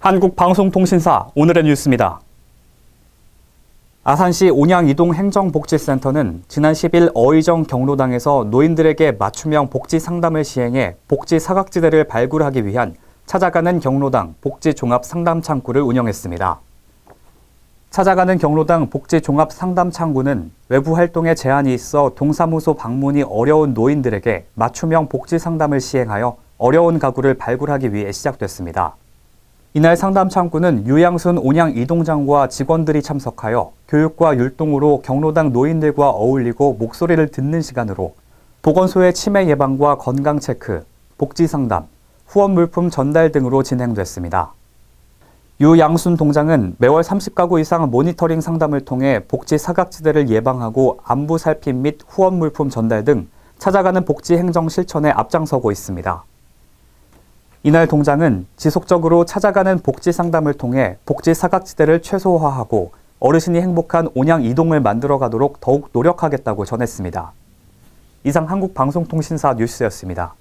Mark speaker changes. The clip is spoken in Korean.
Speaker 1: 한국방송통신사 오늘의 뉴스입니다. 아산시 온양이동 행정복지센터는 지난 10일 어의정 경로당에서 노인들에게 맞춤형 복지 상담을 시행해 복지 사각지대를 발굴하기 위한 찾아가는 경로당 복지 종합 상담 창구를 운영했습니다. 찾아가는 경로당 복지 종합 상담 창구는 외부 활동에 제한이 있어 동사무소 방문이 어려운 노인들에게 맞춤형 복지 상담을 시행하여 어려운 가구를 발굴하기 위해 시작됐습니다. 이날 상담 창구는 유양순 온양 이동장과 직원들이 참석하여 교육과 율동으로 경로당 노인들과 어울리고 목소리를 듣는 시간으로 보건소의 치매 예방과 건강 체크, 복지 상담, 후원 물품 전달 등으로 진행됐습니다. 유 양순 동장은 매월 30가구 이상 모니터링 상담을 통해 복지 사각지대를 예방하고 안부 살핌 및 후원 물품 전달 등 찾아가는 복지 행정 실천에 앞장서고 있습니다. 이날 동장은 지속적으로 찾아가는 복지 상담을 통해 복지 사각지대를 최소화하고 어르신이 행복한 온양 이동을 만들어 가도록 더욱 노력하겠다고 전했습니다. 이상 한국방송통신사 뉴스였습니다.